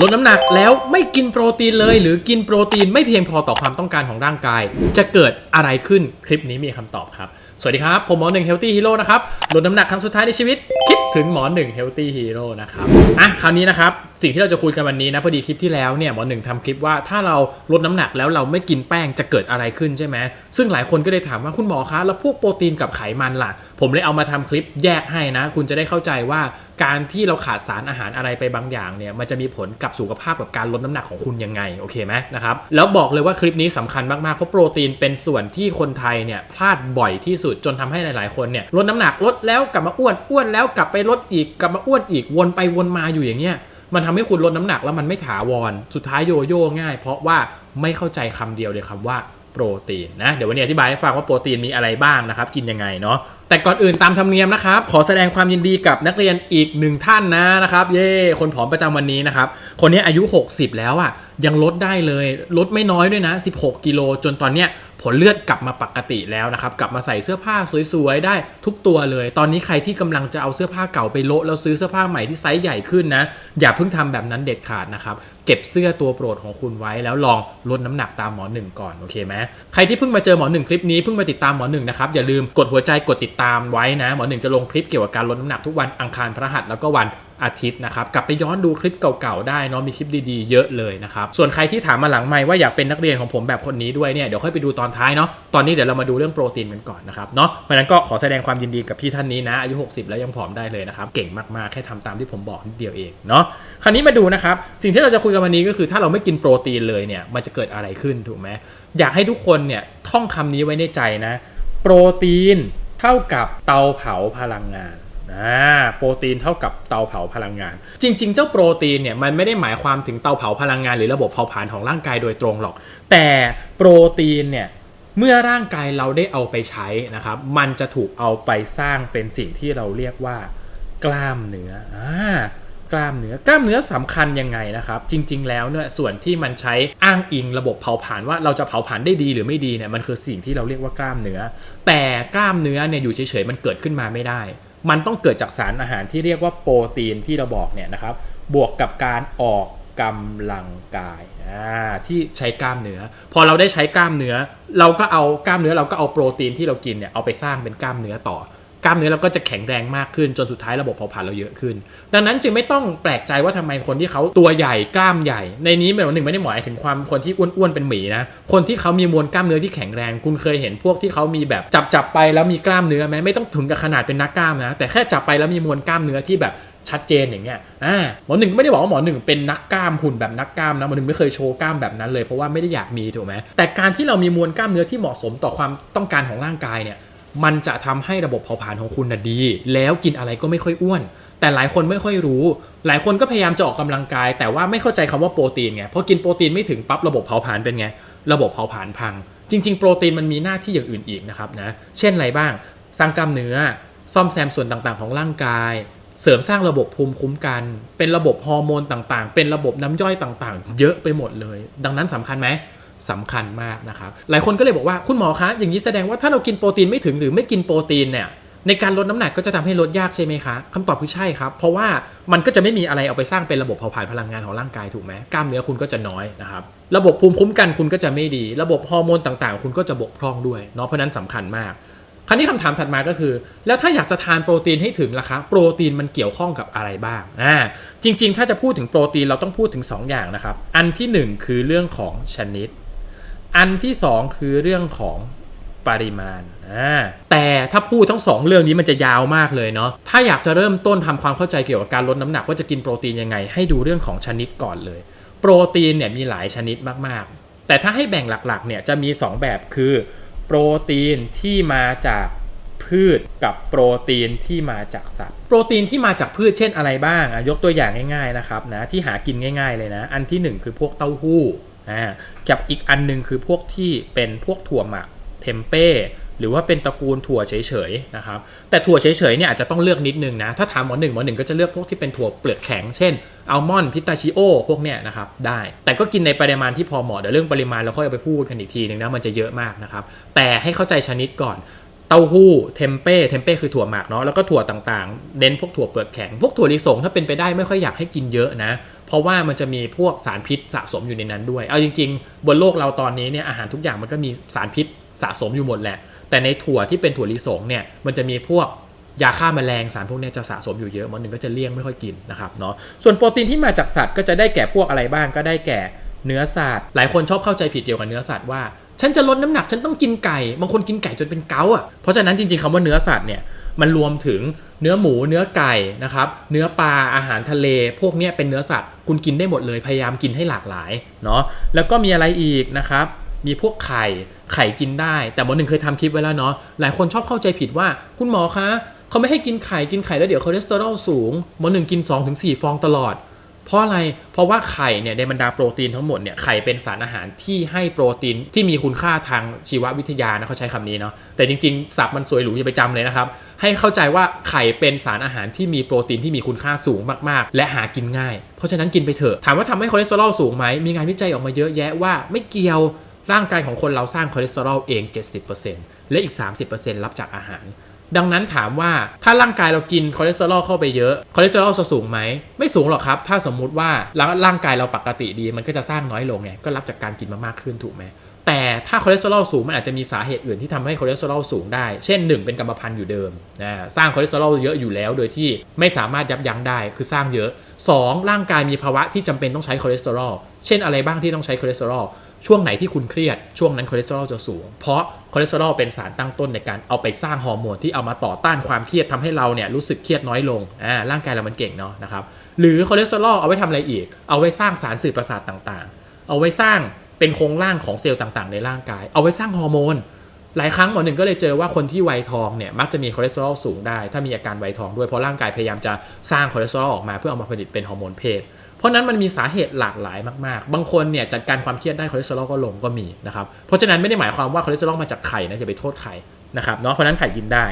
ลดน้ำหนักแล้วไม่กินโปรตีนเลย หรือกินโปรตีนไม่เพียงพอต่อความต้องการของร่างกาย จะเกิดอะไรขึ้นคลิปนี้มีคำตอบครับ สวัสดีครับ ผมหมอหนึ่งเฮลตี้ฮีโร่นะครับลดน้ำหนักครั้งสุดท้ายในชีวิต คิดถึงหมอหนึ่งเฮลตี้ฮีโร่นะครับอะคราวนี้นะครับ สิ่งที่เราจะคุยกันวันนี้นะพอดีคลิปที่แล้วเนี่ยหมอหนึ่งทำคลิปว่าถ้าเราลดน้ำหนักแล้วเราไม่กินแป้งจะเกิดอะไรขึ้นใช่ไหมซึ่งหลายคนก็เลยถามว่าคุณหมอคะแล้วพวกโปรตีนกับไขมันล่ะ ผมเลยเอามาทำคลิปแยกให้นะ คุณจะได้เข้าใจว่าการที่เราขาดสารอาหารอะไรไปบางอย่างเนี่ยมันจะมีผลกับสุขภาพกับการลดน้ำหนักของคุณยังไงโอเคไหมนะครับแล้วบอกเลยว่าคลิปนี้สำคัญมากๆเพราะโปรตีนเป็นส่วนที่คนไทยเนี่ยพลาดบ่อยที่สุดจนทำให้หลาย ๆ คนเนี่ยลดน้ำหนักลดแล้วกลับมาอ้วนอ้วนแล้วกลับไปลดอีกกลับมาอ้วนอีกวนไปวนมาอยู่อย่างเงี้ยมันทำให้คุณลดน้ำหนักแล้วมันไม่ถาวร สุดท้ายโยโย่ง่าย เพราะว่าไม่เข้าใจคำเดียวเลยคำว่าโปรตีนนะ เดี๋ยววันนี้อธิบายให้ฟังว่าโปรตีนมีอะไรบ้างนะครับ กินยังไงเนาะ แต่ก่อนอื่นตามธรรมเนียมนะครับ ขอแสดงความยินดีกับนักเรียนอีกหนึ่งท่านนะนะครับ เย่คนผอมประจำวันนี้นะครับ คนนี้อายุ 60 แล้วอะ่ะ ยังลดได้เลยลดไม่น้อยด้วยนะ 16 กิโลจนตอนเนี้ยผลเลือดกลับมาปกติแล้วนะครับ กลับมาใส่เสื้อผ้าสวยๆ ได้ทุกตัวเลย ตอนนี้ใครที่กำลังจะเอาเสื้อผ้าเก่าไปโละแล้วซื้อเสื้อผ้าใหม่ที่ไซส์ใหญ่ขึ้นนะ อย่าเพิ่งทำแบบนั้นเด็ดขาดนะครับ เก็บเสื้อตัวโปรดของคุณไว้แล้วลองลดน้ำหนักตามหมอหนึ่งก่อนโอเคไหมใครที่เพิ่งมาเจอหมอหนึ่งคลิปนี้เพิ่งมาติดตามหมอหนึ่งนะครับอย่าลืมกดหัวใจกดติดตามไว้นะหมอหนึ่งจะลงคลิปเกี่ยวกับการลดน้ำหนักทุกวันอังคารพฤหัสแล้วก็วันอาทิตย์นะครับกลับไปย้อนดูคลิปเก่าๆได้เนาะมีคลิปดีๆเยอะเลยนะครับส่วนใครที่ถามมาหลังไม่ว่าอยากเป็นนักเรียนของผมแบบคนนี้ด้วยเนี่ยเดี๋ยวค่อยไปดูตอนท้ายเนาะตอนนี้เดี๋ยวเรามาดูเรื่องโปรตีนกันก่อนนะครับเนาะเพราะนั้นก็ขอแสดงความยินดีกับพี่ท่านนี้นะอายุ 60 แล้วยังผอมได้เลยนะครับเก่งมากๆแค่ทำตามที่ผมบอกนิดเดียวเองเนาะคราวนี้มาดูนะครับสิ่งที่เราจะคุยกันวันนี้ก็คือถ้าเราไม่กินโปรตีนเลยเนี่ยมันจะเกิดอะไรขึ้นถูกไหมอยากให้ทุกคนเนี่ยท่องคำนี้ไว้ในใจนะโปรตีน เท่ากับเตาเผาพลังงานอ่าโปรตีนเท่ากับเตาเผาพลังงาน จริง ๆ เจ้าโปรตีนเนี่ยมันไม่ได้หมายความถึงเตาเผาพลังงาน หรือระบบเผาผลาญของร่างกายโดยตรงหรอก แต่โปรตีนเนี่ยเมื่อร่างกายเราได้เอาไปใช้นะครับ มันจะถูกเอาไปสร้างเป็นสิ่งที่เราเรียกว่ากล้ามเนื้ออ่า กล้ามเนื้อกล้ามเนื้อสำคัญยังไงนะครับจริง ๆ แล้วเนี่ยส่วนที่มันใช้อ้างอิงระบบเผาผลาญว่าเราจะเผาผลาญได้ดีหรือไม่ดีเนี่ยมันคือสิ่งที่เราเรียกว่ากล้ามเนื้อ แต่กล้ามเนื้อเนี่ยอยู่เฉยๆมันเกิดขึ้นมาไม่ได้ มันต้องเกิดจากสารอาหารที่เรียกว่าโปรตีนที่เราบอกเนี่ยนะครับบวกกับการออกกำลังกายที่ใช้กล้ามเนื้อ พอเราได้ใช้กล้ามเนื้อ เราก็เอากล้ามเนื้อเราก็เอาโปรตีนที่เรากินเนี่ยเอาไปสร้างเป็นกล้ามเนื้อต่อ กล้ามเนื้อเราก็จะแข็งแรงมากขึ้นจนสุดท้ายระบบเผาผลาญเราเยอะขึ้น ดังนั้นจึงไม่ต้องแปลกใจว่าทำไมคนที่เขาตัวใหญ่กล้ามใหญ่ ในนี้เป็นหนึ่งไม่ได้หมายถึงความคนที่อ้วนๆเป็นหมีนะคนที่เขามีมวลกล้ามเนื้อที่แข็งแรง คุณเคยเห็นพวกที่เขามีแบบจับจับๆไปแล้วมีกล้ามเนื้อไหมไม่ต้องถึงกับขนาดเป็นนักกล้ามนะแต่แค่จับไปแล้วมีมวลกล้ามเนื้อที่แบบชัดเจนอย่างเงี้ยอ่าหมอหนึ่งไม่ได้บอกว่าหมอหนึ่งเป็นนักกล้ามหุ่นแบบนักกล้ามนะหมอหนึ่งไม่เคยโชว์กล้ามแบบนั้นเลยเพราะว่าไม่ได้อยากมีถูกไหมแต่การที่เรามีมวลกล้ามเนื้อที่เหมาะสมต่อความต้องการของร่างกายเนี่ย มันจะทำให้ระบบเผาผลาญของคุณนะดี แล้วกินอะไรก็ไม่ค่อยอ้วน แต่หลายคนไม่ค่อยรู้ หลายคนก็พยายามจะออกกำลังกาย แต่ว่าไม่เข้าใจคำว่าโปรตีนไงพอกินโปรตีนไม่ถึงปั๊บระบบเผาผลาญเป็นไง ระบบเผาผลาญพัง จริง ๆ โปรตีนมันมีหน้าที่อย่างอื่นอีกนะครับนะเช่นอะไรบ้าง สร้างกล้ามเนื้อ ซ่อมแซมส่วนต่างๆ ของร่างกาย เสริมสร้างระบบภูมิคุ้มกัน เป็นระบบฮอร์โมนต่างๆ เป็นระบบน้ำย่อยต่างๆ เยอะไปหมดเลย ดังนั้นสำคัญไหม สำคัญมากนะครับ หลายคนก็เลยบอกว่าคุณหมอคะอย่างนี้แสดงว่าถ้าเรากินโปรตีนไม่ถึงหรือไม่กินโปรตีนเนี่ยในการลดน้ำหนักก็จะทำให้ลดยากใช่ไหมคะคำตอบคือใช่ครับ เพราะว่ามันก็จะไม่มีอะไรเอาไปสร้างเป็นระบบเผาผลาญพลังงานของร่างกายถูกไหมกล้ามเนื้อคุณก็จะน้อยนะครับระบบภูมิคุ้มกันคุณก็จะไม่ดี ระบบฮอร์โมนต่างๆ คุณก็จะบกพร่องด้วยเนาะเพราะนั้นสำคัญมากคราวนี้คำถามถัดมาก็คือ แล้วถ้าอยากจะทานโปรตีนให้ถึงล่ะคะ โปรตีนมันเกี่ยวข้องกับอะไรบ้างอ่าจริง ๆ ถ้าจะพูดถึงโปรตีนเราต้องพูดถึง 2 อย่างนะครับอันที่ 1 คือเรื่องของชนิด อันที่ 2 คือเรื่องของปริมาณอ่าแต่ถ้าพูดทั้ง 2 เรื่องนี้มันจะยาวมากเลยเนาะถ้าอยากจะเริ่มต้นทำความเข้าใจเกี่ยวกับการลดน้ำหนักว่าจะกินโปรตีนยังไง ให้ดูเรื่องของชนิดก่อนเลย โปรตีนเนี่ยมีหลายชนิดมากๆ แต่ถ้าให้แบ่งหลักๆเนี่ยจะมี 2 แบบคือโปรตีนที่มาจากพืชกับโปรตีนที่มาจากสัตว์ โปรตีนที่มาจากพืชเช่นอะไรบ้างยกตัวอย่างง่ายๆนะครับนะที่หากินง่าย ๆเลยนะ อันที่หนึ่งคือพวกเต้าหู้ อ่ากับอีกอันหนึงคือพวกที่เป็นพวกถั่วหมักเทมเป้หรือว่าเป็นตระกูลถั่วเฉยๆนะครับแต่ถั่วเฉยๆเนี่ยอาจจะต้องเลือกนิดนึงนะ ถ้าถามหมอหนึ่งหมอหนึ่งก็จะเลือกพวกที่เป็นถั่วเปลือกแข็ง เช่นอัลมอนด์พิตาชิโอพวกเนี้ยนะครับได้ แต่ก็กินในปริมาณที่พอเหมาะเดี๋ยวเรื่องปริมาณเราค่อยเอาไปพูดกันอีกทีนึงนะมันจะเยอะมากนะครับแต่ให้เข้าใจชนิดก่อนเต้าหู้เทมเป้เทมเป้คือถั่วหมักเนาะแล้วก็ถั่วต่างๆ เน้นพวกถั่วเปลือกแข็ง พวกถั่วลิสงถ้าเป็นไปได้ไม่ค่อยอยากให้กินเยอะนะ เพราะว่ามันจะมีพวกสารพิษสะสมอยู่ในนั้นด้วย เอาจริง ๆ บนโลกเราตอนนี้เนี่ยอาหารทุกอย่างมันก็มีสารพิษสะสมอยู่หมดแหละ แต่ในถั่วที่เป็นถั่วลิสงเนี่ยมันจะมีพวกยาฆ่าแมลงสารพวกนี้จะสะสมอยู่เยอะหมอหนึ่งก็จะเลี่ยงไม่ค่อยกินนะครับเนาะส่วนโปรตีนที่มาจากสัตว์ก็จะได้แก่พวกอะไรบ้างก็ได้แก่เนื้อสัตว์หลายคนชอบเข้าใจผิดเกี่ยวกับเนื้อสัตว์ว่า ฉันจะลดน้ำหนักฉันต้องกินไก่ บางคนกินไก่จนเป็นเกาอะเพราะฉะนั้นจริงๆคำว่าเนื้อสัตว์เนี่ย มันรวมถึงเนื้อหมูเนื้อไก่นะครับเนื้อปลาอาหารทะเล พวกนี้เป็นเนื้อสัตว์คุณกินได้หมดเลยพยายามกินให้หลากหลายเนาะแล้วก็มีอะไรอีกนะครับมีพวกไข่ไข่กินได้ แต่หมอหนึ่งเคยทำคลิปไว้แล้วเนาะหลายคนชอบเข้าใจผิดว่าคุณหมอคะเขาไม่ให้กินไข่กินไข่แล้วเดี๋ยวคอเลสเตอรอลสูงหมอหนึ่งกิน 2-4 ฟองตลอด เพราะอะไรเพราะว่าไข่เนี่ยในบรรดาโปรตีนทั้งหมดเนี่ยไข่เป็นสารอาหารที่ให้โปรตีนที่มีคุณค่าทางชีววิทยานะเขาใช้คำนี้เนาะแต่จริงๆศัพท์มันสวยหรูอย่าไปจำเลยนะครับ ให้เข้าใจว่าไข่เป็นสารอาหารที่มีโปรตีนที่มีคุณค่าสูงมากๆ และหากินง่าย เพราะฉะนั้นกินไปเถอะถามว่าทำให้คอเลสเตอรอลสูงไหมมีงานวิจัยออกมาเยอะแยะว่าไม่เกี่ยวร่างกายของคนเราสร้างคอเลสเตอรอลเอง 70%และอีก 30%รับจากอาหาร ดังนั้นถามว่าถ้าร่างกายเรากินคอเลสเตอรอลเข้าไปเยอะคอเลสเตอรอลจะสูงไหมไม่สูงหรอกครับ ถ้าสมมุติว่าร่างร่างกายเราปกติดี มันก็จะสร้างน้อยลงไงก็รับจากการกินมามากขึ้นถูกไหมแต่ถ้าคอเลสเตอรอลสูงมันอาจจะมีสาเหตุอื่นที่ทำให้คอเลสเตอรอลสูงได้ เช่น 1 เป็นกรรมพันธุ์อยู่เดิมนะสร้างคอเลสเตอรอลเยอะอยู่แล้ว โดยที่ไม่สามารถยับยั้งได้คือสร้างเยอะ 2 ร่างกายมีภาวะที่จำเป็นต้องใช้คอเลสเตอรอลเช่นอะไรบ้างที่ต้องใช้คอเลสเตอรอล ช่วงไหนที่คุณเครียดช่วงนั้นคอเลสเตอรอลจะสูง เพราะคอเลสเตอรอลเป็นสารตั้งต้นในการเอาไปสร้างฮอร์โมนที่เอามาต่อต้านความเครียดทำให้เราเนี่ยรู้สึกเครียดน้อยลงอ่าร่างกายเรามันเก่งเนาะนะครับหรือคอเลสเตอรอลเอาไว้ทำอะไรอีก เอาไว้สร้างสารสื่อประสาทต่างๆ เอาไว้สร้างเป็นโครงร่างของเซลล์ต่างๆ ในร่างกาย เอาไว้สร้างฮอร์โมนหลายครั้งหมอหนึ่งก็เลยเจอว่าคนที่วัยทองเนี่ยมักจะมีคอเลสเตอรอลสูงได้ ถ้ามีอาการวัยทองด้วยเพราะร่างกายพยายามจะสร้างคอเลสเตอรอลออกมาเพื่อเอามาผลิตเป็นฮอร์โมนเพศ เพราะนั้นมันมีสาเหตุหลากหลายมากๆ บางคนเนี่ยจัดการความเครียดได้คอเลสเตอรอลก็ลงก็มีนะครับ เพราะฉะนั้นไม่ได้หมายความว่าคอเลสเตอรอลมาจากไข่นะจะไปโทษไข่นะครับเนาะเพราะนั้นไข่กินได้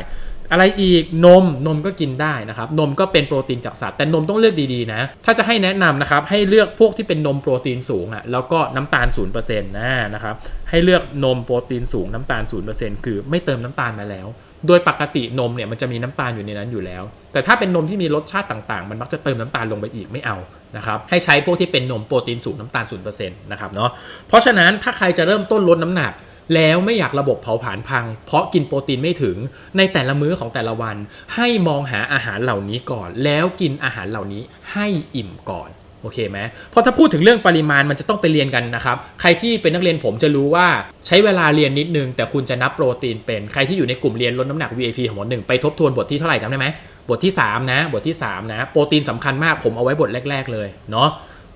อะไรอีกนมนมก็กินได้นะครับนมก็เป็นโปรตีนจากสัตว์แต่นมต้องเลือกดีๆนะถ้าจะให้แนะนำนะครับให้เลือกพวกที่เป็นนมโปรตีนสูงอะ่ะแล้วก็น้ำตาล0%นะนะครับให้เลือกนมโปรตีนสูงน้ำตาล0%คือไม่เติมน้ำตาลมาแล้ว โดยปกตินมเนี่ยมันจะมีน้ำตาลอยู่ในนั้นอยู่แล้ว แต่ถ้าเป็นนมที่มีรสชาติต่างๆ มันมักจะเติมน้ำตาลลงไปอีกไม่เอานะครับให้ใช้พวกที่เป็นนมโปรตีนสูงน้ำตาล0%นะครับเนาะเพราะฉะนั้นถ้าใครจะเริ่มต้นลดน้ำหนัก แล้วไม่อยากระบบเผาผลาญพัง เพราะกินโปรตีนไม่ถึงในแต่ละมื้อของแต่ละวัน ให้มองหาอาหารเหล่านี้ก่อน แล้วกินอาหารเหล่านี้ให้อิ่มก่อน โอเคไหมเพราะถ้าพูดถึงเรื่องปริมาณมันจะต้องไปเรียนกันนะครับ ใครที่เป็นนักเรียนผมจะรู้ว่าใช้เวลาเรียนนิดนึง แต่คุณจะนับโปรตีนเป็น ใครที่อยู่ในกลุ่มเรียนลดน้ำหนัก VIP ของหมอหนึ่งไปทบทวนบทที่เท่าไหร่จำได้ไหมบทที่ 3 นะ บทที่ 3 นะ โปรตีนสำคัญมากผมเอาไว้บทแรก ๆ เลยเนาะ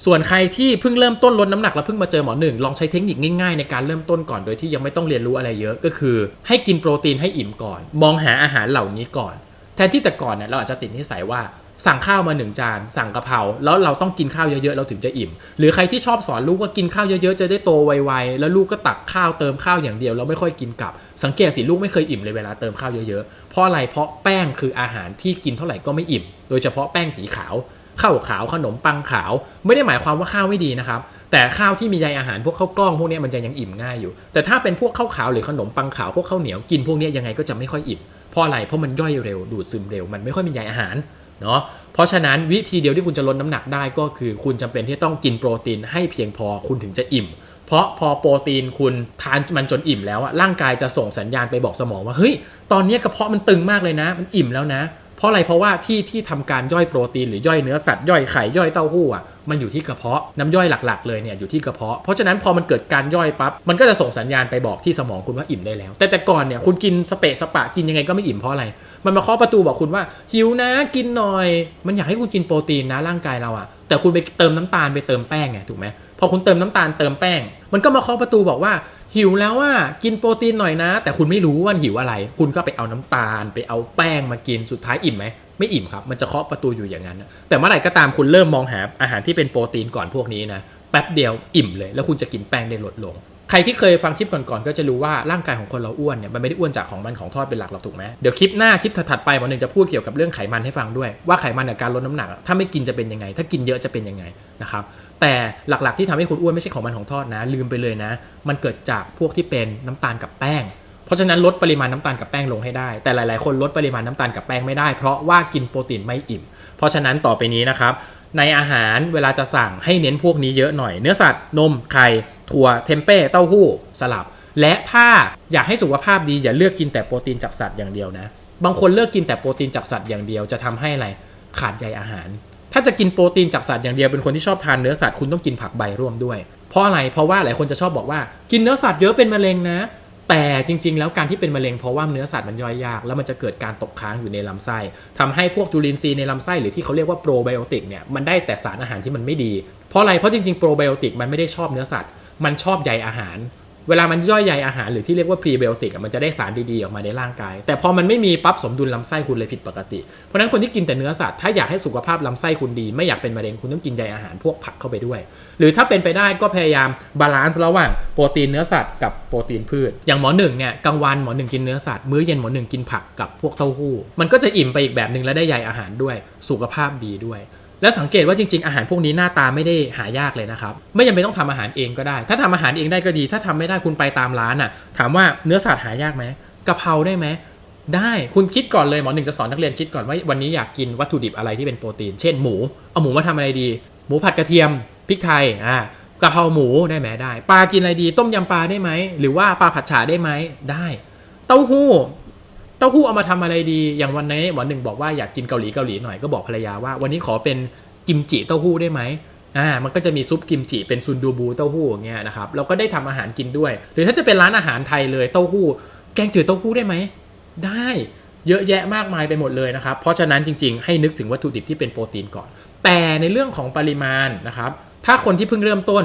ส่วนใครที่เพิ่งเริ่มต้นลดน้ำหนักแล้วเพิ่งมาเจอหมอหนึ่งลองใช้เทคนิคง่ายๆในการเริ่มต้นก่อนโดยที่ยังไม่ต้องเรียนรู้อะไรเยอะก็คือ ให้กินโปรตีนให้อิ่มก่อน มองหาอาหารเหล่านี้ก่อน แทนที่แต่ก่อนเนี่ยเราอาจจะติดนิสัยว่า สั่งข้าวมาหนึ่งจาน สั่งกะเพราแล้วเราต้องกินข้าวเยอะๆเราถึงจะอิ่ม หรือใครที่ชอบสอนลูกว่ากินข้าวเยอะๆจะได้โตไวๆแล้วลูกก็ตักข้าวเติมข้าวอย่างเดียวแล้วไม่ค่อยกินกลับ สังเกตสิลูกไม่เคยอิ่มเลยเวลาเติมข้าวเยอะๆเพราะอะไรเพราะแป้งคืออาหารที่กินเท่าไหร่ก็ไม่อิ่ม โดยเฉพาะแป้งสีขาวข้าวขาวขนมปังขาว ไม่ได้หมายความว่าข้าวไม่ดีนะครับแต่ข้าวที่มีใยอาหารพวกข้าวกล้องพวกนี้มันจะยังอิ่มง่ายอยู่ แต่ถ้าเป็นพวกข้าวขาวหรือขนมปังขาวพวกข้าวเหนียวกินพวกนี้ยยังไงก็จะไม่ค่อยอิ่มเพราะอะไรเพราะมันย่อยเร็วดูดซึมเร็วมันไม่ค่อยมีใยอาหาร เนาะเพราะฉะนั้นวิธีเดียวที่คุณจะลดน้ำหนักได้ก็คือคุณจำเป็นที่ต้องกินโปรตีนให้เพียงพอคุณถึงจะอิ่ม เพราะพอโปรตีนคุณทานมันจนอิ่มแล้วร่างกายจะส่งสัญญาณไปบอกสมองว่าเฮ้ยตอนนี้กระเพาะมันตึงมากเลยนะ มันอิ่มแล้วนะ เพราะอะไรเพราะว่าที่ที่ทำการย่อยโปรตีนหรือย่อยเนื้อสัตว์ย่อยไข่ย่อยเต้าหู้อะมันอยู่ที่กระเพาะน้ำย่อยหลักๆเลยเนี่ยอยู่ที่กระเพาะเพราะฉะนั้นพอมันเกิดการย่อยปั๊บมันก็จะส่งสัญญาณไปบอกที่สมองคุณว่าอิ่มได้แล้ว แต่แต่ก่อนเนี่ยคุณกินสเปะสปะกินยังไงก็ไม่อิ่มเพราะอะไร มันมาเคาะประตูบอกคุณว่าหิวนะกินหน่อย มันอยากให้คุณกินโปรตีนนะร่างกายเราอะแต่คุณไปเติมน้ำตาลไปเติมแป้งไงถูกไหมพอคุณเติมน้ำตาลเติมแป้ง มันก็มาเคาะประตูบอกว่า หิวแล้วว่ากินโปรตีนหน่อยนะ แต่คุณไม่รู้ว่าหิวอะไร คุณก็ไปเอาน้ำตาล ไปเอาแป้งมากินสุดท้ายอิ่มไหมไม่อิ่มครับ มันจะเคาะประตูอยู่อย่างนั้นนะแต่เมื่อไหร่ก็ตามคุณเริ่มมองหาอาหารที่เป็นโปรตีนก่อนพวกนี้นะแป๊บเดียวอิ่มเลย แล้วคุณจะกินแป้งได้ลดลง ใครที่เคยฟังคลิปก่อนๆก็จะรู้ว่าร่างกายของคนเราอ้วนเนี่ยมันไม่ได้อ้วนจากของมันของทอดเป็นหลักหรอกถูกไหมเดี๋ยวคลิปหน้าคลิปถัดๆไปวันหนึ่งจะพูดเกี่ยวกับเรื่องไขมันให้ฟังด้วยว่าไขมันกับการลดน้ำหนัก ถ้าไม่กินจะเป็นยังไง ถ้ากินเยอะจะเป็นยังไงนะครับ แต่หลักๆที่ทำให้คุณอ้วนไม่ใช่ของมันของทอดนะ ลืมไปเลยนะ มันเกิดจากพวกที่เป็นน้ำตาลกับแป้ง เพราะฉะนั้นลดปริมาณน้ำตาลกับแป้งลงให้ได้ แต่หลายๆ คนลดปริมาณน้ำตาลกับแป้งไม่ได้ เพราะว่ากินโปรตีนไม่อิ่ม เพราะฉะนั้นต่อไปนี้นะครับในอาหารเวลาจะสั่งให้เน้นพวกนี้เยอะหน่อย เนื้อสัตว์นมไข่ถั่วเทมเป้เต้าหู้สลับ และถ้าอยากให้สุขภาพดีอย่าเลือกกินแต่โปรตีนจากสัตว์อย่างเดียวนะ บางคนเลือกกินแต่โปรตีนจากสัตว์อย่างเดียวจะทำให้อะไรขาดใยอาหาร ถ้าจะกินโปรตีนจากสัตว์อย่างเดียวเป็นคนที่ชอบทานเนื้อสัตว์คุณต้องกินผักใบร่วมด้วย เพราะอะไรเพราะว่าหลายคนจะชอบบอกว่ากินเนื้อสัตว์เยอะเป็นมะเร็งนะ แต่จริง ๆ แล้วการที่เป็นมะเร็งเพราะว่าเนื้อสัตว์มันย่อยยาก แล้วมันจะเกิดการตกค้างอยู่ในลำไส้ทำให้พวกจุลินทรีย์ในลำไส้หรือที่เขาเรียกว่าโปรไบโอติกเนี่ยมันได้แต่สารอาหารที่มันไม่ดีเพราะอะไรเพราะจริงๆโปรไบโอติกมันไม่ได้ชอบเนื้อสัตว์มันชอบใยอาหาร เวลามันย่อยใยอาหารหรือที่เรียกว่าพรีไบโอติกมันจะได้สารดีๆออกมาในร่างกาย แต่พอมันไม่มีปั๊บสมดุลลำไส้คุณเลยผิดปกติ เพราะฉะนั้นคนที่กินแต่เนื้อสัตว์ถ้าอยากให้สุขภาพลำไส้คุณดี ไม่อยากเป็นมะเร็งคุณต้องกินใยอาหารพวกผักเข้าไปด้วย หรือถ้าเป็นไปได้ก็พยายามบาลานซ์ระหว่างโปรตีนเนื้อสัตว์กับโปรตีนพืช อย่างหมอหนึ่งเนี่ยกลางวันหมอหนึ่งกินเนื้อสัตว์มื้อเย็นหมอหนึ่งกินผักกับพวกเต้าหู้มันก็จะอิ่มไปอีกแบบหนึ่งและได้ใยอาหารด้วยสุขภาพดีด้วย แล้วสังเกตว่าจริงๆอาหารพวกนี้หน้าตาไม่ได้หายากเลยนะครับ ไม่จำเป็นต้องทำอาหารเองก็ได้ ถ้าทำอาหารเองได้ก็ดี ถ้าทำไม่ได้คุณไปตามร้านอะ ถามว่าเนื้อสัตว์หายากไหมกะเพราได้ไหมได้คุณคิดก่อนเลยหมอหนึ่งจะสอนนักเรียนคิดก่อนว่าวันนี้อยากกินวัตถุดิบอะไรที่เป็นโปรตีน เช่นหมูเอาหมูมาทำอะไรดี หมูผัดกระเทียมพริกไทยอ่ากะเพราหมูได้ไหมได้ ปลากินอะไรดี ต้มยำปลาได้ไหมหรือว่าปลาผัดฉ่าได้ไหมได้ เต้าหู้ เต้าหู้เอามาทำอะไรดี อย่างวันนี้หมอหนึ่งบอกว่าอยากกินเกาหลีเกาหลีหน่อยก็บอกภรรยาว่า วันนี้ขอเป็นกิมจิเต้าหู้ได้ไหมอ่ามันก็จะมีซุปกิมจิเป็นซุนดูบูเต้าหู้อย่างเงี้ยนะครับเราก็ได้ทำอาหารกินด้วย หรือถ้าจะเป็นร้านอาหารไทยเลยเต้าหู้ แกงจืดเต้าหู้ได้ไหมได้เยอะแยะมากมายไปหมดเลยนะครับ เพราะฉะนั้นจริงๆ ให้นึกถึงวัตถุดิบที่เป็นโปรตีนก่อน แต่ในเรื่องของปริมาณนะครับ ถ้าคนที่เพิ่งเริ่มต้น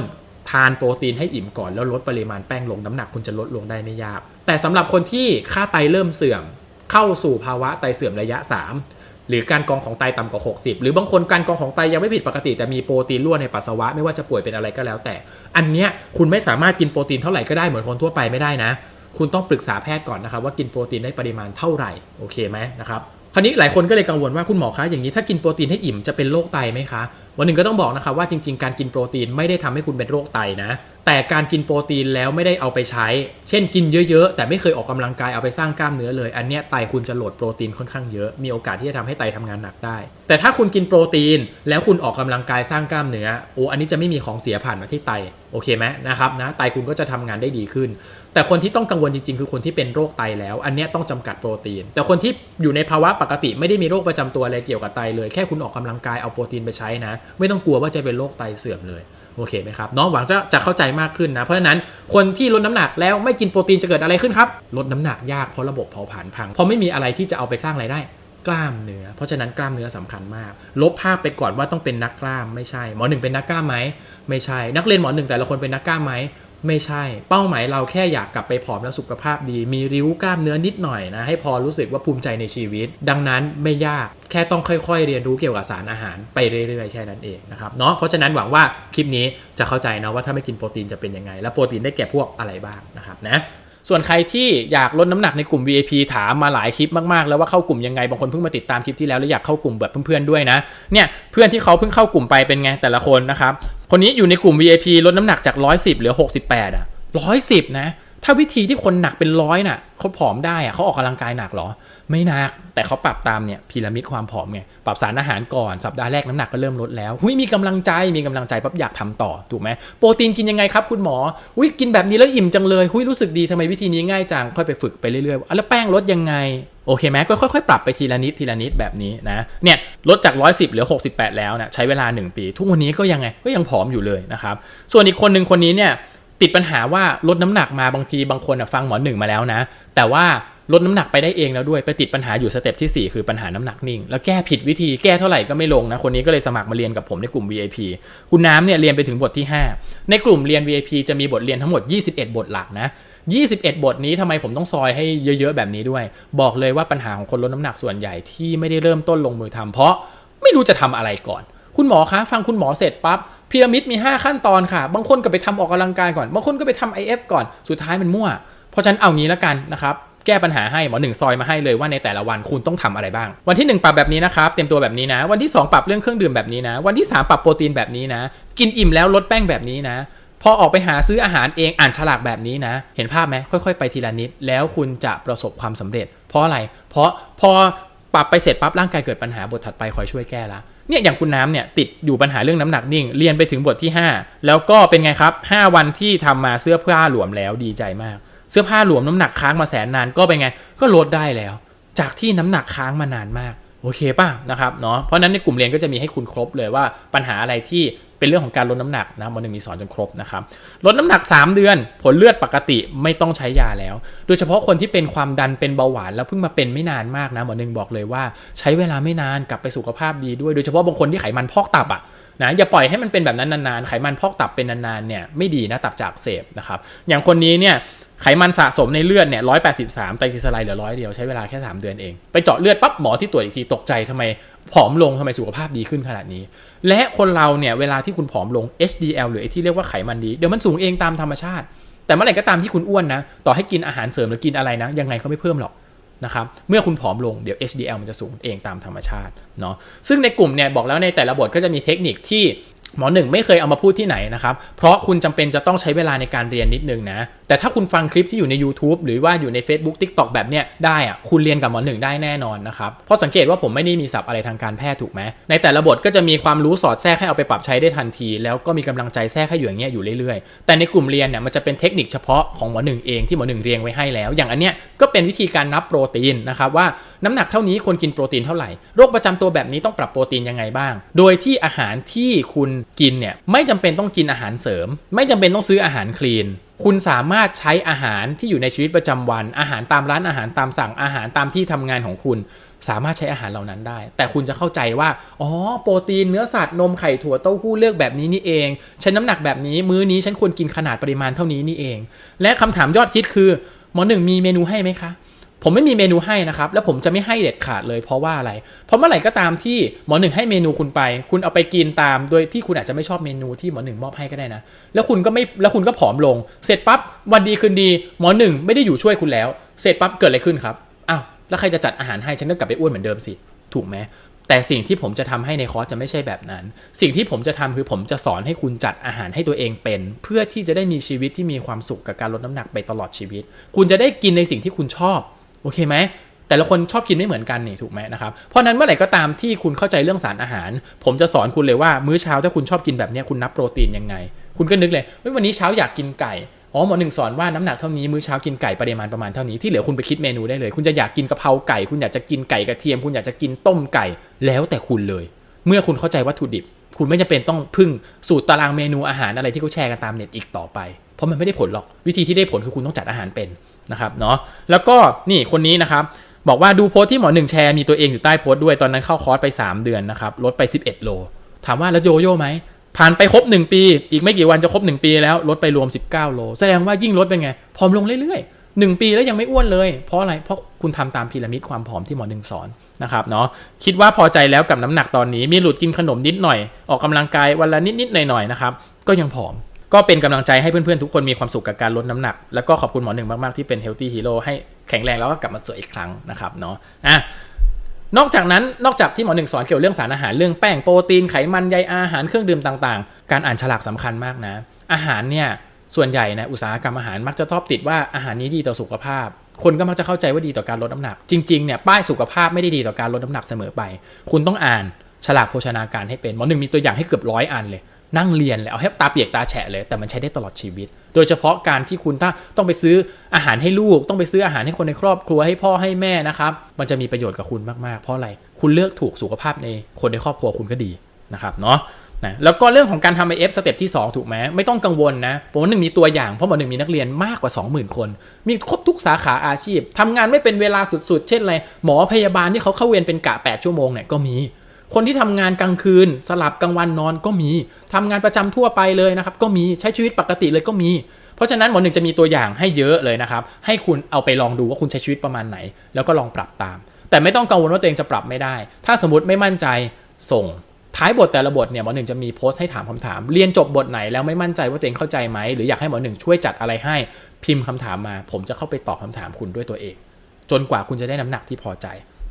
ทานโปรตีนให้อิ่มก่อนแล้วลดปริมาณแป้งลงน้ำหนักคุณจะลดลงได้ไม่ยาก แต่สำหรับคนที่ค่าไตเริ่มเสื่อม เข้าสู่ภาวะไตเสื่อมระยะ 3 หรือการกรองของไตต่ำกว่า 60 หรือบางคนการกรองของไตยังไม่ผิดปกติ แต่มีโปรตีนรั่วในปัสสาวะไม่ว่าจะป่วยเป็นอะไรก็แล้ว แต่ อันเนี้ยคุณไม่สามารถกินโปรตีนเท่าไหร่ก็ได้เหมือนคนทั่วไปไม่ได้นะ คุณต้องปรึกษาแพทย์ก่อนนะครับว่ากินโปรตีนได้ปริมาณเท่าไหร่โอเคไหมนะครับคราวนี้หลายคนก็เลยกังวลว่าคุณหมอคะอย่างนี้ถ้ากินโปรตีนให้อิ่มจะเป็นโรคไตไหมคะ วันหนึ่งก็ต้องบอกนะครับว่าจริง ๆ การกินโปรตีนไม่ได้ทำให้คุณเป็นโรคไตนะ แต่การกินโปรตีนแล้วไม่ได้เอาไปใช้ เช่นกินเยอะๆ แต่ไม่เคยออกกำลังกายเอาไปสร้างกล้ามเนื้อเลย อันเนี้ยไตคุณจะโหลดโปรตีนค่อนข้างเยอะ มีโอกาสที่จะทำให้ไตทำงานหนักได้ แต่ถ้าคุณกินโปรตีน แล้วคุณออกกำลังกายสร้างกล้ามเนื้อ โอ้ อันนี้จะไม่มีของเสียผ่านมาที่ไต โอเคไหมนะครับนะ ไตคุณก็จะทำงานได้ดีขึ้น แต่คนที่ต้องกังวลจริงๆ คือคนที่เป็นโรคไตแล้ว อันเนี้ยต้องจำกัดโปรตีน แต่คนที่อยู่ในภาวะปกติไม่ได้มีโรคประจำตัวอะไรเกี่ยวกับไตเลย แค่คุณออกกำลังกายเอาโปรตีนไปใช้นะไม่ต้องกลัวว่าจะเป็นโรคไตเสื่อมเลยโอเคไหมครับน้องหวังจะจะเข้าใจมากขึ้นนะเพราะฉะนั้นคนที่ลดน้ำหนักแล้วไม่กินโปรตีนจะเกิดอะไรขึ้นครับลดน้ำหนักยากเพราะระบบเผาผลาญพังเพราะไม่มีอะไรที่จะเอาไปสร้างไรายได้กล้ามเนื้อ เพราะฉะนั้นกล้ามเนื้อสำคัญมาก ลบภาพไปก่อนว่าต้องเป็นนักกล้ามไม่ใช่ หมอหนึ่งเป็นนักกล้ามไหมไม่ใช่ นักเรียนหมอหนึ่งแต่ละคนเป็นนักกล้ามไหม ไม่ใช่ เป้าหมายเราแค่อยากกลับไปผอมและสุขภาพดี มีริ้วกล้ามเนื้อนิดหน่อยนะ ให้พอรู้สึกว่าภูมิใจในชีวิต ดังนั้นไม่ยากแค่ต้องค่อยๆ เรียนรู้เกี่ยวกับสารอาหารไปเรื่อยๆ แค่นั้นเองนะครับเนาะเพราะฉะนั้นหวังว่าคลิปนี้จะเข้าใจนะว่าถ้าไม่กินโปรตีนจะเป็นยังไง และโปรตีนได้แก่พวกอะไรบ้างนะครับนะ ส่วนใครที่อยากลดน้ำหนักในกลุ่ม VIP ถามมาหลายคลิปมากๆ แล้วว่าเข้ากลุ่มยังไงบางคนเพิ่งมาติดตามคลิปที่แล้วแล้วอยากเข้ากลุ่มแบบเพื่อนๆด้วยนะเนี่ยเพื่อนที่เขาเพิ่งเข้ากลุ่มไปเป็นไงแต่ละคนนะครับคนนี้อยู่ในกลุ่ม VIP ลดน้ำหนักจาก 110เหลือ 68อะ110นะ ถ้าวิธีที่คนหนักเป็นร้อยน่ะเขาผอมได้อะเขาออกกำลังกายหนักเหรอ ไม่หนัก แต่เขาปรับตามเนี่ยพีระมิดความผอมไงปรับสารอาหารก่อนสัปดาห์แรกน้ำหนักก็เริ่มลดแล้วหุยมีกำลังใจมีกำลังใจปั๊บอยากทำต่อถูกไหมโปรตีนกินยังไงครับคุณหมอหุยกินแบบนี้แล้วอิ่มจังเลยหุยรู้สึกดีทำไมวิธีนี้ง่ายจังค่อยไปฝึกไปเรื่อยๆแล้วแป้งลดยังไงโอเคไหมก็ค่อยๆ ปรับไปทีละนิดทีละนิดแบบนี้นะเนี่ยลดจาก 110เหลือ 68 แล้วนะใช้เวลา 1 ปี ทุกวันนี้ก็ยังไงก็ยังผอมอยู่เลยนะครับส่วนอีกคนหนึ่งคนนี้เนี่ย ติดปัญหาว่าลดน้ำหนักมาบางทีบางคนฟังหมอหนึ่งมาแล้วนะ แต่ว่าลดน้ำหนักไปได้เองแล้วด้วยไปติดปัญหาอยู่สเต็ปที่ 4 คือปัญหาน้ำหนักนิ่ง แล้วแก้ผิดวิธีแก้เท่าไหร่ก็ไม่ลงนะ คนนี้ก็เลยสมัครมาเรียนกับผมในกลุ่ม VIP คุณน้ำเนี่ยเรียนไปถึงบทที่ 5 ในกลุ่มเรียน VIP จะมีบทเรียนทั้งหมด 21 บทหลักนะ21 บทนี้ทำไมผมต้องซอยให้เยอะ ๆ แบบนี้ด้วย บอกเลยว่าปัญหาของคนลดน้ำหนักส่วนใหญ่ที่ไม่ได้เริ่มต้นลงมือทำเพราะไม่รู้จะทำอะไรก่อน คุณหมอคะฟังคุณหมอเสร็จปั๊บพีระมิดมี 5 ขั้นตอนค่ะ บางคนก็ไปทำออกกำลังกายก่อน บางคนก็ไปทำ IF ก่อนสุดท้ายมันมั่ว เพราะฉะนั้นเอางี้แล้วกันนะครับแก้ปัญหาให้หมอหนึ่งซอยมาให้เลยว่าในแต่ละวันคุณต้องทำอะไรบ้าง วันที่ 1 ปรับแบบนี้นะครับเตรียมตัวแบบนี้นะ วันที่ 2 ปรับเรื่องเครื่องดื่มแบบนี้นะ วันที่ 3 ปรับโปรตีนแบบนี้นะ กินอิ่มแล้วลดแป้งแบบนี้นะพอออกไปหาซื้ออาหารเองอ่านฉลากแบบนี้นะ เห็นภาพไหมค่อยๆ ไปทีละนิด แล้วคุณจะประสบความสำเร็จ เพราะอะไร เพราะพอปรับไปเสร็จปั๊บร่างกายเกิดปัญหาบทถัดไปคอยช่วยแก้ละ เนี่ยอย่างคุณน้ำเนี่ยติดอยู่ปัญหาเรื่องน้ำหนักนิ่ง เรียนไปถึงบทที่ 5 แล้วก็เป็นไงครับ 5 วันที่ทำมาเสื้อผ้าหลวมแล้วดีใจมาก เสื้อผ้าหลวมน้ำหนักค้างมาแสนนานก็เป็นไงก็ลดได้แล้ว จากที่น้ำหนักค้างมานานมาก โอเคป่ะนะครับเนาะเพราะนั้นในกลุ่มเรียนก็จะมีให้คุณครบเลยว่าปัญหาอะไรที่เป็นเรื่องของการลดน้ำหนักนะมหนึ่งมีสอนจนครบนะครับลดน้ำหนัก 3 เดือน ผลเลือดปกติไม่ต้องใช้ยาแล้ว โดยเฉพาะคนที่เป็นความดันเป็นเบาหวาน แล้วเพิ่งมาเป็นไม่นานมากนะหมอหนึ่งบอกเลยว่า ใช้เวลาไม่นานกลับไปสุขภาพดีด้วย โดยเฉพาะบางคนที่ไขมันพอกตับอะนะอย่าปล่อยให้มันเป็นแบบนั้นนานๆ ไขมันพอกตับเป็นนานๆเนี่ยไม่ดีนะตับจากเสพนะครับอย่างคนนี้เนี่ย ไขมันสะสมในเลือดเนี่ยร้อยแปดสิบสามไตรกลีเซอไรด์เหลือร้อยเดียวใช้เวลาแค่ 3 เดือนเอง ไปเจาะเลือดปั๊บหมอที่ตรวจอีกทีตกใจทำไมผอมลงทำไมสุขภาพดีขึ้นขนาดนี้ และคนเราเนี่ยเวลาที่คุณผอมลง HDL หรือไอที่เรียกว่าไขมันดี เดี๋ยวมันสูงเองตามธรรมชาติ แต่เมื่อไหร่ก็ตามที่คุณอ้วนนะ ต่อให้กินอาหารเสริมหรือกินอะไรนะ ยังไงก็ไม่เพิ่มหรอกนะครับเมื่อคุณผอมลงเดี๋ยว HDL มันจะสูงเองตามธรรมชาติเนาะซึ่งในกลุ่มเนี่ยบอกแล้วในแต่ละบทก็จะมีเทคนิคที่ หมอหนึ่งไม่เคยเอามาพูดที่ไหนนะครับ เพราะคุณจำเป็นจะต้องใช้เวลาในการเรียนนิดนึงนะ แต่ถ้าคุณฟังคลิปที่อยู่ใน YouTube หรือว่าอยู่ใน Facebook TikTok แบบเนี้ยได้อะคุณเรียนกับหมอหนึ่งได้แน่นอนนะครับ เพราะสังเกตว่าผมไม่ได้มีศัพท์อะไรทางการแพทย์ถูกไหม ในแต่ละบทก็จะมีความรู้สอดแทรกให้เอาไปปรับใช้ได้ทันที แล้วก็มีกำลังใจแทรกให้อยู่อย่างเงี้ยอยู่เรื่อยๆ แต่ในกลุ่มเรียนเนี่ยมันจะเป็นเทคนิคเฉพาะของหมอหนึ่งเองที่หมอหนึ่งเรียงไว้ให้แล้ว อย่างอันเนี้ยก็เป็นวิธีการนับโปรตีนนะครับว่าน้ำหนักเท่านี้ควรกินโปรตีนเท่าไหร่โรคประจำตัวแบบนี้ต้องปรับโปรตีนยังไงบ้าง โดยที่อาหารที่คุณกินเนี่ยไม่จำเป็นต้องกินอาหารเสริม ไม่จำเป็นต้องซื้ออาหารคลีน คุณสามารถใช้อาหารที่อยู่ในชีวิตประจำวัน อาหารตามร้านอาหารตามสั่งอาหารตามที่ทำงานของคุณ สามารถใช้อาหารเหล่านั้นได้ แต่คุณจะเข้าใจว่าอ๋อโปรตีนเนื้อสัตว์นมไข่ถั่วเต้าหู้เลือกแบบนี้นี่เองฉันน้ำหนักแบบนี้มื้อนี้ฉันควรกินขนาดปริมาณเท่านี้นี่เอง และคำถามยอดฮิตคือหมอหนึ่งมีเมนูให้ไหมคะ ผมไม่มีเมนูให้นะครับ แล้วผมจะไม่ให้เด็ดขาดเลยเพราะว่าอะไร เพราะเมื่อไหร่ก็ตามที่หมอหนึ่งให้เมนูคุณไป คุณเอาไปกินตาม โดยที่คุณอาจจะไม่ชอบเมนูที่หมอหนึ่งมอบให้ก็ได้นะ แล้วคุณก็ไม่ แล้วคุณก็ผอมลง เสร็จปั๊บวันดีคืนดีหมอหนึ่งไม่ได้อยู่ช่วยคุณแล้ว เสร็จปั๊บเกิดอะไรขึ้นครับ อ้าว แล้วใครจะจัดอาหารให้ ฉันก็กลับไปอ้วนเหมือนเดิมสิ ถูกไหมแต่สิ่งที่ผมจะทำให้ในคอร์สจะไม่ใช่แบบนั้น สิ่งที่ผมจะทำคือผมจะสอนให้คุณจัดอาหารให้ตัวเองเป็น เพื่อที่จะได้มีชีวิตที่มีความสุขกับการลดน้ำหนักไปตลอดชีวิต คุณจะได้กินในสิ่งที่คุณชอบ โอเคไหมแต่ละคนชอบกินไม่เหมือนกันนี่ถูกไหมนะครับ เพราะนั้นเมื่อไหร่ก็ตามที่คุณเข้าใจเรื่องสารอาหาร ผมจะสอนคุณเลยว่ามื้อเช้าถ้าคุณชอบกินแบบนี้คุณนับโปรตีนยังไง คุณก็นึกเลยเฮ้ยวันนี้เช้าอยากกินไก่อ๋อหมอหนึ่งสอนว่าน้ำหนักเท่านี้มื้อเช้ากินไก่ปริมาณประมาณเท่านี้ที่เหลือคุณไปคิดเมนูได้เลย คุณจะอยากกินกะเพราไก่ คุณอยากจะกินไก่กระเทียม คุณอยากจะกินต้มไก่ แล้วแต่คุณเลย เมื่อคุณเข้าใจวัตถุดิบ คุณไม่จำเป็นต้องพึ่งสูตรตารางเมนูอาหารอะไรที่เขาแชร์กันตามเน็ตอีกต่อไปเพราะมันไม่ได้ผลหรอกวิธีที่ได้ผลคือคุณต้องจัดอาหารเป็น นะครับเนาะแล้วก็นี่คนนี้นะครับบอกว่าดูโพสที่หมอหนึ่งแชร์มีตัวเองอยู่ใต้โพสด้วยตอนนั้นเข้าคอร์สไป 3 เดือนนะครับลดไป 11 โล ถามว่าแล้วโยโย่ไหมผ่านไปครบ 1 ปี อีกไม่กี่วันจะครบ 1 ปีแล้วลดไปรวม 19 โล แสดงว่ายิ่งลดเป็นไงผอมลงเรื่อยๆ 1 ปีแล้วยังไม่อ้วนเลย เพราะอะไรเพราะคุณทำตามพีระมิดความผอมที่หมอหนึ่งสอนนะครับเนาะคิดว่าพอใจแล้วกับน้ำหนักตอนนี้มีหลุดกินขนมนิดหน่อยออกกำลังกายวันละนิดๆหน่อยๆนะครับก็ยังผอม ก็เป็นกำลังใจให้เพื่อนๆ ทุกคนมีความสุขกับการลดน้ำหนัก แล้วก็ขอบคุณหมอหนึ่งมากๆ ที่เป็น healthy hero ให้แข็งแรงแล้วก็กลับมาสวยอีกครั้งนะครับเนาะอะนอกจากนั้นนอกจากที่หมอหนึ่งสอนเกี่ยวเรื่องสารอาหารเรื่องแป้งโปรตีนไขมันใยอาหารเครื่องดื่มต่างๆ การอ่านฉลากสำคัญมากนะ อาหารเนี่ยส่วนใหญ่นะอุตสาหกรรมอาหารมักจะชอบติดว่าอาหารนี้ดีต่อสุขภาพ คนก็มักจะเข้าใจว่าดีต่อการลดน้ำหนัก จริงๆเนี่ยป้ายสุขภาพไม่ได้ดีต่อการลดน้ำหนักเสมอไป คุณต้องอ่านฉลากโภชนาการให้เป็นหมอหนึ่งมีตัวอย่างให้เกือบร้อยอันเลย นั่งเรียนเลยเอาให้ตาเปียกตาแฉะเลย แต่มันใช้ได้ตลอดชีวิต โดยเฉพาะการที่คุณถ้าต้องไปซื้ออาหารให้ลูก ต้องไปซื้ออาหารให้คนในครอบครัวให้พ่อให้แม่นะครับ มันจะมีประโยชน์กับคุณมากๆ เพราะอะไร คุณเลือกถูกสุขภาพในคนในครอบครัวคุณก็ดีนะครับเนาะนะแล้วก็เรื่องของการทำไอเอฟสเต็ปที่ 2 ถูกไหมไม่ต้องกังวลนะผมว่าหนึ่งมีตัวอย่างเพราะหมอหนึ่งมีนักเรียนมากกว่า 20,000 คน มีครบทุกสาขาอาชีพทำงานไม่เป็นเวลาสุดๆ เช่นอะไรหมอพยาบาลที่เขาเข้าเวรเป็นกะ 8 ชั่วโมงเนี่ยก็มี คนที่ทำงานกลางคืน สลับกลางวันนอนก็มีทำงานประจำทั่วไปเลยนะครับก็มีใช้ชีวิตปกติเลยก็มี เพราะฉะนั้นหมอหนึ่งจะมีตัวอย่างให้เยอะเลยนะครับ ให้คุณเอาไปลองดูว่าคุณใช้ชีวิตประมาณไหน แล้วก็ลองปรับตาม แต่ไม่ต้องกังวลว่าตัวเองจะปรับไม่ได้ ถ้าสมมติไม่มั่นใจส่งท้ายบทแต่ละบทเนี่ยหมอหนึ่งจะมีโพสต์ให้ถามคำถาม เรียนจบบทไหนแล้วไม่มั่นใจว่าตัวเองเข้าใจไหมหรืออยากให้หมอหนึ่งช่วยจัดอะไรให้พิมพ์คำถามมา ผมจะเข้าไปตอบคำถามคุณด้วยตัวเอง จนกว่าคุณจะได้น้ำหนักที่พอใจ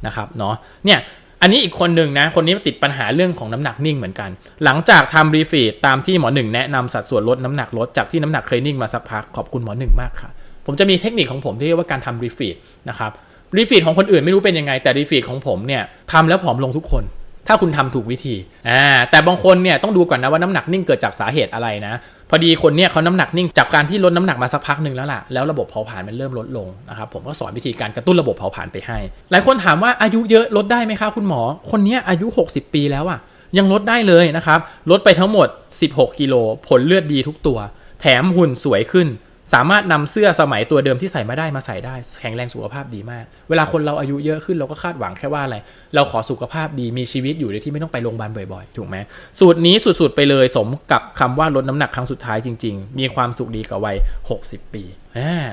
นะครับเนาะเนี่ย อันนี้อีกคนหนึ่งนะ คนนี้ติดปัญหาเรื่องของน้ำหนักนิ่งเหมือนกัน หลังจากทำรีฟีดตามที่หมอหนึ่งแนะนำสัดส่วนลดน้ำหนักลดจากที่น้ำหนักเคยนิ่งมาสักพักขอบคุณหมอหนึ่งมากค่ะ ผมจะมีเทคนิคของผมที่เรียกว่าการทำรีฟีดนะครับรีฟีดของคนอื่นไม่รู้เป็นยังไงแต่รีฟีดของผมเนี่ยทำแล้วผอมลงทุกคน ถ้าคุณทำถูกวิธีอ่าแต่บางคนเนี่ยต้องดูก่อนนะว่าน้ำหนักนิ่งเกิดจากสาเหตุอะไรนะ พอดีคนเนี่ยเขาน้ำหนักนิ่งจากการที่ลดน้ำหนักมาสักพักหนึ่งแล้วล่ะแล้วระบบเผาผลาญมันเริ่มลดลงนะครับผมก็สอนวิธีการกระตุ้นระบบเผาผลาญไปให้ หลายคนถามว่าอายุเยอะลดได้ไหมคะคุณหมอ คนเนี้ยอายุ 60 ปีแล้วอะยังลดได้เลยนะครับลดไปทั้งหมด 16 กิโลผลเลือดดีทุกตัว แถมหุ่นสวยขึ้น สามารถนำเสื้อสมัยตัวเดิมที่ใส่มาได้มาใส่ได้ แข็งแรงสุขภาพดีมาก เวลาคนเราอายุเยอะขึ้นเราก็คาดหวังแค่ว่าอะไร เราขอสุขภาพดีมีชีวิตอยู่โดยที่ไม่ต้องไปโรงพยาบาลบ่อยๆ ถูกไหมสูตรนี้สุดๆไปเลยสมกับคำว่าลดน้ำหนักครั้งสุดท้ายจริงๆ มีความสุขดีกับวัย 60 ปี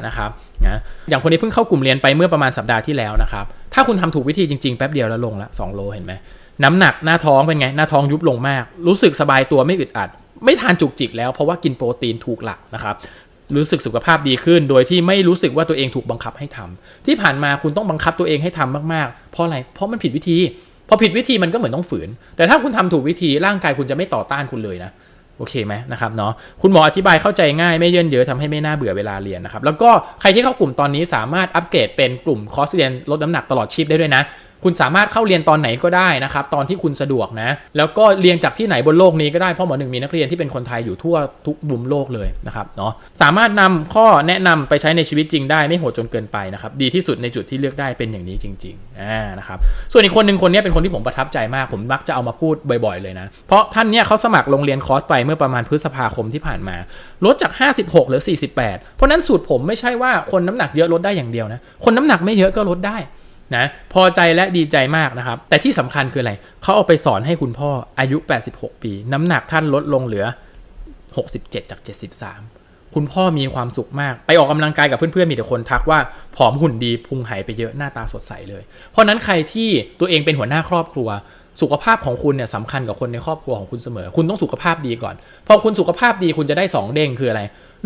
นะครับนะอย่างคนนี้เพิ่งเข้ากลุ่มเรียนไปเมื่อประมาณสัปดาห์ที่แล้วนะครับถ้าคุณทำถูกวิธีจริงๆแป๊บเดียวแล้วลงละ2โลเห็นไหมน้ำหนักหน้าท้องเป็นไงหน้าท้องยุบลงมาก รู้สึกสบายตัวไม่อึดอัดไม่ทานจุกจิกแล้วเพราะว่ากินโปรตีนถูกหลักนะครับ รู้สึกสุขภาพดีขึ้น โดยที่ไม่รู้สึกว่าตัวเองถูกบังคับให้ทำที่ผ่านมาคุณต้องบังคับตัวเองให้ทำมากๆ เพราะอะไร เพราะมันผิดวิธี พอผิดวิธีมันก็เหมือนต้องฝืน แต่ถ้าคุณทำถูกวิธีร่างกายคุณจะไม่ต่อต้านคุณเลยนะโอเคไหมนะครับเนาะคุณหมออธิบายเข้าใจง่ายไม่เยินเยอะทำให้ไม่น่าเบื่อเวลาเรียนนะครับ แล้วก็ใครที่เข้ากลุ่มตอนนี้สามารถอัปเกรดเป็นกลุ่มคอร์สเรียนลดน้ำหนักตลอดชีพได้ด้วยนะ คุณสามารถเข้าเรียนตอนไหนก็ได้นะครับ ตอนที่คุณสะดวกนะ แล้วก็เรียนจากที่ไหนบนโลกนี้ก็ได้ เพราะหมอหนึ่งมีนักเรียนที่เป็นคนไทยอยู่ทั่วทุกมุมโลกเลยนะครับเนาะ สามารถนำข้อแนะนำไปใช้ในชีวิตจริงได้ไม่โหดจนเกินไปนะครับ ดีที่สุดในจุดที่เลือกได้เป็นอย่างนี้จริงๆอ่านะครับ ส่วนอีกคนหนึ่งคนนี้เป็นคนที่ผมประทับใจมาก ผมมักจะเอามาพูดบ่อยๆเลยนะ เพราะท่านเนี่ยเขาสมัครโรงเรียนคอร์สไปเมื่อประมาณพฤษภาคมที่ผ่านมา ลดจาก 56เหลือ 48 เพราะนั้นสูตรผมไม่ใช่ว่าคนน้ำหนักเยอะลดได้อย่างเดียวนะ คนน้ำหนักไม่เยอะก็ลดได้ นะพอใจและดีใจมากนะครับ แต่ที่สำคัญคืออะไรเขาเอาไปสอนให้คุณพ่ออายุ 86 ปี น้ำหนักท่านลดลงเหลือ 67 จาก 73 คุณพ่อมีความสุขมาก ไปออกกำลังกายกับเพื่อนๆมีแต่คนทักว่าผอมหุ่นดีพุงหายไปเยอะหน้าตาสดใสเลย เพราะนั้นใครที่ตัวเองเป็นหัวหน้าครอบครัว สุขภาพของคุณเนี่ยสำคัญกับคนในครอบครัวของคุณเสมอ คุณต้องสุขภาพดีก่อน พอคุณสุขภาพดีคุณจะได้สองเด้งคืออะไร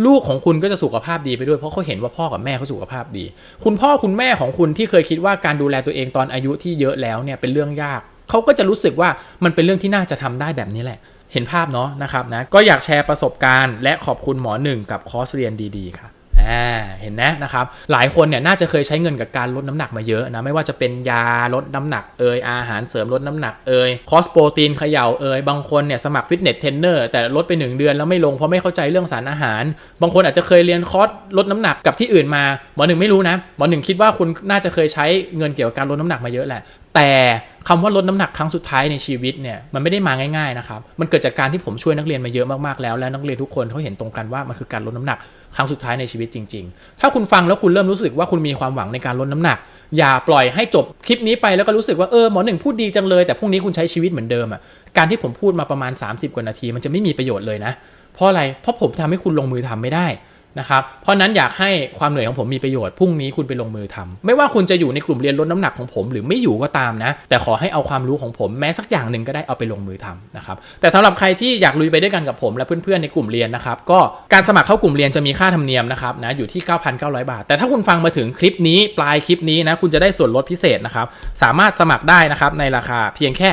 ลูกของคุณก็จะสุขภาพดีไปด้วยเพราะเขาเห็นว่าพ่อกับแม่เขาสุขภาพดี คุณพ่อคุณแม่ของคุณที่เคยคิดว่าการดูแลตัวเองตอนอายุที่เยอะแล้วเนี่ยเป็นเรื่องยาก เขาก็จะรู้สึกว่ามันเป็นเรื่องที่น่าจะทำได้แบบนี้แหละ เห็นภาพเนาะนะครับนะ ก็อยากแชร์ประสบการณ์ และขอบคุณหมอหนึ่งกับคอร์สเรียนดีๆค่ะ อ่าเห็นนะนะครับ หลายคนเนี่ยน่าจะเคยใช้เงินกับการลดน้ำหนักมาเยอะนะ ไม่ว่าจะเป็นยาลดน้ำหนักเอยอาหารเสริมลดน้ำหนักเอยคอสโปรตีนเขย่าเอยบางคนเนี่ยสมัครฟิตเนสเทรนเนอร์แต่ลดไป 1 เดือนแล้วไม่ลงเพราะไม่เข้าใจเรื่องสารอาหาร บางคนอาจจะเคยเรียนคอร์สลดน้ำหนักกับที่อื่นมาหมอหนึ่งไม่รู้นะหมอหนึ่งคิดว่าคุณน่าจะเคยใช้เงินเกี่ยวกับการลดน้ำหนักมาเยอะแหละแต่คำว่าลดน้ำหนักครั้งสุดท้ายในชีวิตเนี่ยมันไม่ได้มาง่ายๆนะครับมันเกิดจากการที่ผมช่วยนักเรียนมาเยอะมากๆแล้วและนักเรียนทุกคนเขาเห็นตรงกันว่ามันคือการลดน้ำหนัก ครั้งสุดท้ายในชีวิตจริง ๆ ถ้าคุณฟังแล้วคุณเริ่มรู้สึกว่าคุณมีความหวังในการลดน้ำหนัก อย่าปล่อยให้จบคลิปนี้ไปแล้วก็รู้สึกว่าเออหมอหนึ่งพูดดีจังเลยแต่พรุ่งนี้คุณใช้ชีวิตเหมือนเดิมอะการที่ผมพูดมาประมาณ 30 กว่านาที มันจะไม่มีประโยชน์เลยนะ เพราะอะไรเพราะผมทำให้คุณลงมือทำไม่ได้ นะครับ เพราะนั้นอยากให้ความเหนื่อยของผมมีประโยชน์ พรุ่งนี้คุณไปลงมือทำไม่ว่าคุณจะอยู่ในกลุ่มเรียนลดน้ำหนักของผม หรือไม่อยู่ก็ตามนะ แต่ขอให้เอาความรู้ของผมแม้สักอย่างหนึ่งก็ได้เอาไปลงมือทำนะครับ แต่สำหรับใครที่อยากลุยไปด้วยกันกับผมและเพื่อนๆในกลุ่มเรียนนะครับ ก็การสมัครเข้ากลุ่มเรียนจะมีค่าธรรมเนียมนะครับนะอยู่ที่ 9,900 บาท แต่ถ้าคุณฟังมาถึงคลิปนี้ปลายคลิปนี้นะคุณจะได้ส่วนลดพิเศษนะครับสามารถสมัครได้นะครับในราคาเพียงแค่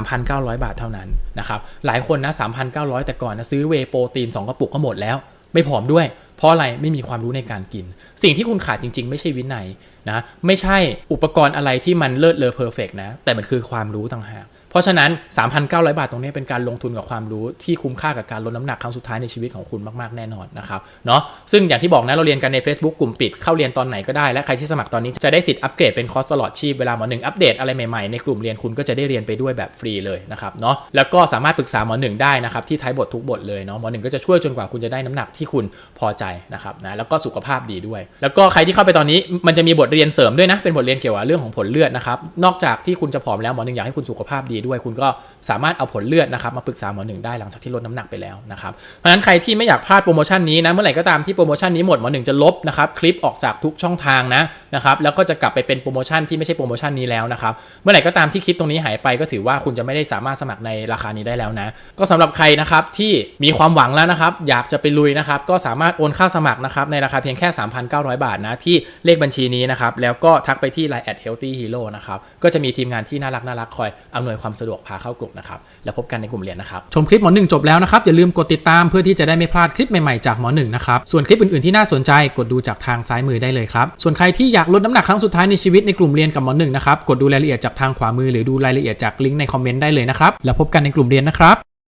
3,900 บาทเท่านั้นนะครับ หลายคนนะ 3,900 แต่ก่อนนะซื้อเวโปรตีน 2 กระปุกก็หมดแล้ว ไม่ผอมด้วย เพราะอะไรไม่มีความรู้ในการกิน สิ่งที่คุณขาดจริง ๆ ไม่ใช่วินัยนะไม่ใช่อุปกรณ์อะไรที่มันเลิศเลอเพอร์เฟกนะแต่มันคือความรู้ต่างหาก เพราะฉะนั้น 3,900 บาทตรงนี้เป็นการลงทุนกับความรู้ที่คุ้มค่ากับการลดน้ำหนักครั้งสุดท้ายในชีวิตของคุณมากๆแน่นอนนะครับเนาะซึ่งอย่างที่บอกนะเราเรียนกันใน Facebook กลุ่มปิดเข้าเรียนตอนไหนก็ได้และใครที่สมัครตอนนี้จะได้สิทธิ์อัปเกรดเป็นคอร์สตลอดชีพเวลาหมอหนึ่งอัปเดตอะไรใหม่ๆในกลุ่มเรียนคุณก็จะได้เรียนไปด้วยแบบฟรีเลยนะครับเนาะแล้วก็สามารถปรึกษาหมอหนึ่งได้นะครับที่ท้ายบททุกบทเลยเนาะหมอหนึ่งก็จะช่วยจนกว่าคุณจะได้น้ำหนักที่คุณพอใจนะครับนะแล้วก็สุขภาพดีด้วย แล้วก็ใครที่เข้าไปตอนนี้มันจะมีบทเรียนเสริมด้วยนะเป็นบทเรียนเกี่ยวกับเรื่องของผลเลือดนะครับนอกจากที่คุณจะผอมแล้วหมอหนึ่งอยากให้คุณสุขภาพดีด้วย คุณก็สามารถเอาผลเลือดนะครับมาปรึกษาหมอหนึ่งได้หลังจากที่ลดน้ำหนักไปแล้วนะครับเพราะฉะนั้นใครที่ไม่อยากพลาดโปรโมชั่นนี้นะเมื่อไหร่ก็ตามที่โปรโมชั่นนี้หมดหมอหนึ่งจะลบนะครับคลิปออกจากทุกช่องทางนะนะครับแล้วก็จะกลับไปเป็นโปรโมชั่นที่ไม่ใช่โปรโมชั่นนี้แล้วนะครับเมื่อไหร่ก็ตามที่คลิปตรงนี้หายไปก็ถือว่าคุณจะไม่ได้สามารถสมัครในราคานี้ได้แล้วนะ ก็สำหรับใครนะครับที่มีความหวังแล้วนะครับอยากจะไปลุยนะครับก็สามารถโอนค่าสมัครนะครับในราคาเพียงแค่ 3,900 บาทนะที่เลขบัญชีนี้นะครับแล้วก็ทักไปที่ Line at healthy hero นะครับก็จะมีทีมงานที่น่ารักน่ารักคอยอำนวยความความสะดวกพาเข้ากลุ่มนะครับ แล้วพบกันในกลุ่มเรียนนะครับ ชมคลิปหมอหนึ่งจบแล้วนะครับ อย่าลืมกดติดตามเพื่อที่จะได้ไม่พลาดคลิปใหม่ๆจากหมอหนึ่งนะครับ ส่วนคลิปอื่นๆที่น่าสนใจกดดูจากทางซ้ายมือได้เลยครับ ส่วนใครที่อยากลดน้ำหนักครั้งสุดท้ายในชีวิตในกลุ่มเรียนกับหมอหนึ่งนะครับ กดดูรายละเอียดจากทางขวามือหรือดูรายละเอียดจากลิงก์ในคอมเมนต์ได้เลยนะครับ แล้วพบกันในกลุ่มเรียนนะครับ